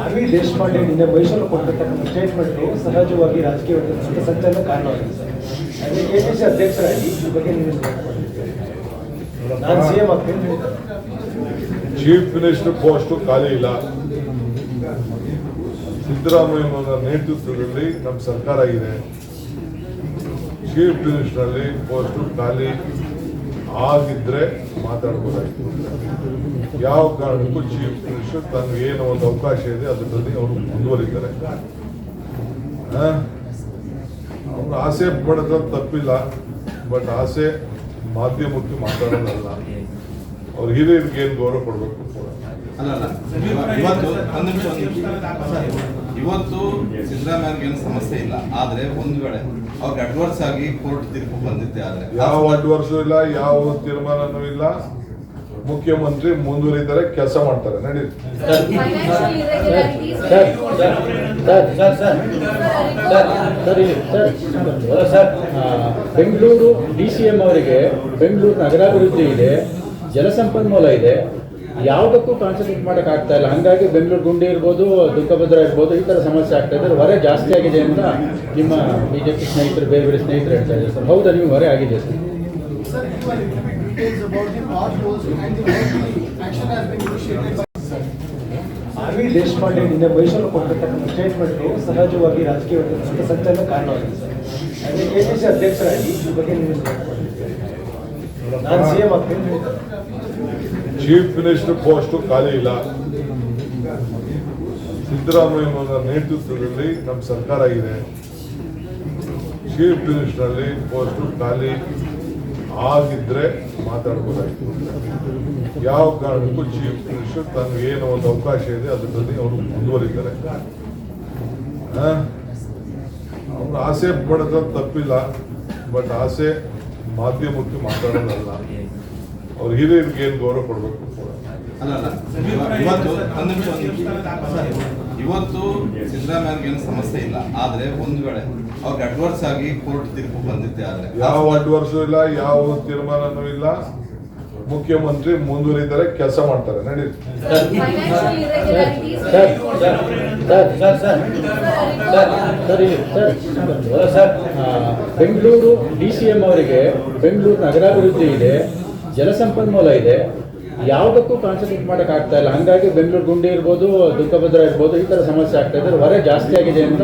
R V Deshpande ನಿನ್ನೆ ಮೈಸೂರು ಕೊಟ್ಟಿರ್ತಕ್ಕಂಥ statement ಸಹಜವಾಗಿ ರಾಜಕೀಯ ಸಂಚಲನ ಕಾರಣವಾಗಿದೆ. ಸರ್ ಕೆ ಪಿ ಸಿ ಅಧ್ಯಕ್ಷರಾಗಿ ಈ ಬಗ್ಗೆ ನಾನು ಸಿ ಎಂ ಆಗ್ತೀನಿ. ಚೀಫ್ ಮಿನಿಸ್ಟರ್ ಪೋಸ್ಟ್ ಖಾಲಿ ಇಲ್ಲ. ಸಿದ್ದರಾಮಯ್ಯನವರ ನೇತೃತ್ವದಲ್ಲಿ ನಮ್ಮ ಸರ್ಕಾರ ಇದೆ ಚೀಫ್ ಮಿನಿಸ್ಟರ್ನಲ್ಲಿ ಪೋಸ್ಟ್ ಖಾಲಿ. ಆಗಿದ್ರೆ ಮಾತಾಡ್ಬೋದಾಗಿತ್ತು ಯಾವ ಕಾರಣಕ್ಕೂ ಚೀಫ್ ಮಿನಿಸ್ಟರ್ ತನಗೆ ಏನೋ ಒಂದು ಅವಕಾಶ ಇದೆ, ಅದರಲ್ಲಿ ಅವರು ಮುಂದುವರಿತಾರೆ. ಅವ್ರ ಆಸೆ ಪಡೋದು ತಪ್ಪಿಲ್ಲ, ಬಟ್ ಆಸೆ ಮಾಧ್ಯಮಕ್ಕೆ ಮಾತಾಡೋದಲ್ಲ. ಅವ್ರ ಹಿರಿಯರಿಗೆ ಏನು ಗೌರವ ಕೊಡಬೇಕು ಕೊಡೋಣ ಅಲ್ಲ ಅಲ್ಲ. ಇವತ್ತು ಸಿದ್ದರಾಮಯ್ಯಗೆ ಏನು ಸಮಸ್ಯೆ ಇಲ್ಲ. ಆದ್ರೆ ಒಂದ್ ವೇಳೆ ಅವ್ರಿಗೆ ಅಡ್ವಾನ್ಸ್ ಆಗಿ ಕೋರ್ಟ್ ತೀರ್ಪು ಬಂದಿದ್ದೆ ಆದ್ರೆ ಯಾವ ಅಡ್ವರ್ಸ್ ಇಲ್ಲ ಯಾವ ತೀರ್ಮಾನನೂ ಇಲ್ಲ. ಮುಖ್ಯಮಂತ್ರಿ ಮುಂದುವರಿದರೆ ಕೆಲಸ ಮಾಡ್ತಾರೆ. ನಡೀರಿ. Financial irregularities. Sir sir sir sir sir sir sir sir Bengaluru D C M ಅವರಿಗೆ ಬೆಂಗಳೂರು ನಗರಾಭಿವೃದ್ಧಿ ಇದೆ. ಜಲಸಂಪನ್ಮೂಲ ಇದೆ. ಯಾವುದಕ್ಕೂ ಕಾನ್ಸಂಟ್ರೇಟ್ ಮಾಡಕ್ ಆಗ್ತಾ ಇಲ್ಲ. ಹಂಗಾಗಿ ಬೆಂಗಳೂರು ಗುಂಡಿ ಇರ್ಬೋದು ದುಃಖಭದ್ರ ಇರ್ಬೋದು, ಈ ಥರ ಸಮಸ್ಯೆ ಆಗ್ತಾ ಇದೆ. ಹೊರೆ ಜಾಸ್ತಿ ಆಗಿದೆ ಅಂತ ನಿಮ್ಮ ಬಿಜೆಪಿ ಸ್ನೇಹಿತರು, ಬೇರೆ ಬೇರೆ ಸ್ನೇಹಿತರು ಹೇಳ್ತಾ ಇದ್ದಾರೆ ಸರ್. ಹೌದಾ, ನಿಮ್ಗೆ ಹೊರೆ ಆಗಿದೆ ಸರ್? ಆರ್ ವಿ ದೇಶಪಾಂಡೆ ನಿನ್ನೆ ಮೈಸೂರು ಕೊಟ್ಟಿರ್ತಕ್ಕಂಥ ಸ್ಟೇಟ್ಮೆಂಟು ಸಹಜವಾಗಿ ರಾಜಕೀಯ ಸಂಚಲನ ಕಾರಣವಾಗಿದೆ ಸರ್. ಕೆ ಪಿ ಸಿ ಅಧ್ಯಕ್ಷರಾಗಿ ಈ ಬಗ್ಗೆ ನೀವು ಚೀಫ್ ಮಿನಿಸ್ಟರ್ ಪೋಸ್ಟ್ ಖಾಲಿ ಇಲ್ಲ. ಸಿದ್ದರಾಮಯ್ಯನವರ ನೇತೃತ್ವದಲ್ಲಿ ನಮ್ಮ ಸರ್ಕಾರ ಇದೆ ಚೀಫ್ ಮಿನಿಸ್ಟರ್ನಲ್ಲಿ ಪೋಸ್ಟ್ ಖಾಲಿ ಆಗಿದ್ರೆ ಮಾತಾಡ್ಬೋದಾಯ್ತು. ಯಾವ ಕಾರಣಕ್ಕೂ ಚೀಫ್ ಮಿನಿಸ್ಟರ್ ತನಗೆ ಏನು ಒಂದು ಅವಕಾಶ ಇದೆ, ಅದರಲ್ಲಿ ಅವರು ಮುಂದುವರಿತಾರೆ. ಅವ್ರು ಆಸೆ ಪಡೋದು ತಪ್ಪಿಲ್ಲ. ಬಟ್ ಆಸೆ ಮಾಧ್ಯಮಕ್ಕೆ ಮಾತಾಡೋದಲ್ಲ. ಅವ್ರ ಹಿರಿಯರಿಗೆ ಏನು ಗೌರವ ಕೊಡಬೇಕು ಅಲ್ಲ ಇವತ್ತು ಸಿದ್ದರಾಮಯ್ಯ ನಿಮಿಷ ಇವತ್ತು ಸಿದ್ದರಾಮಯ್ಯಗೆ ಏನು ಸಮಸ್ಯೆ ಇಲ್ಲ. ಆದ್ರೆ ಒಂದ್ ವೇಳೆ ಅವ್ರಿಗೆ ಅಡ್ವರ್ಸ್ ಆಗಿ ಕೋರ್ಟ್ ತೀರ್ಪು ಬಂದಿದ್ದೆ ಆದ್ರೆ. ಯಾವ ಅಡ್ವರ್ಸ್ ಇಲ್ಲ ಯಾವ ತೀರ್ಮಾನನೂ ಇಲ್ಲ. ಮುಖ್ಯಮಂತ್ರಿ ಮುಂದುವರಿದರೆ ಕೆಲಸ ಮಾಡ್ತಾರೆ sir Bengaluru D C M ಅವರಿಗೆ ಬೆಂಗಳೂರು ನಗರಾಭಿವೃದ್ಧಿ ಇದೆ, ಜಲಸಂಪನ್ಮೂಲ ಇದೆ, ಯಾವುದಕ್ಕೂ ಕಾನ್ಸಂಟ್ರೇಟ್ ಮಾಡೋಕೆ ಆಗ್ತಾ ಇಲ್ಲ. ಹಂಗಾಗಿ ಬೆಂಗಳೂರು ಗುಂಡಿ ಇರ್ಬೋದು ದುಃಖಭದ್ರ ಇರ್ಬೋದು, ಈ ಥರ ಸಮಸ್ಯೆ ಆಗ್ತಾ ಇದೆ. ಹೊರೆ ಜಾಸ್ತಿ ಆಗಿದೆ ಅಂತ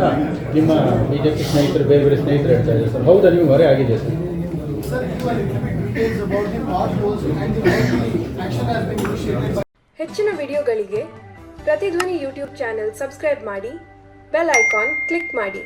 ನಿಮ್ಮ ಬಿಜೆಪಿ ಸ್ನೇಹಿತರು, ಬೇರೆ ಬೇರೆ ಸ್ನೇಹಿತರು ಹೇಳ್ತಾ ಇದ್ದಾರೆ. ಸರ್, ಹೌದಾ? ನಿಮ್ಗೆ ಹೊರೆ ಆಗಿದೆ, sir? Details about the past goals and the action has been initiated ಹೆಚ್ಚಿನ ವಿಡಿಯೋಗಳಿಗೆ ಪ್ರತಿಧ್ವನಿ ಯೂಟ್ಯೂಬ್ ಚಾನೆಲ್ ಸಬ್ಸ್ಕ್ರೈಬ್ ಮಾಡಿ ಬೆಲ್ ಐಕಾನ್ ಕ್ಲಿಕ್ ಮಾಡಿ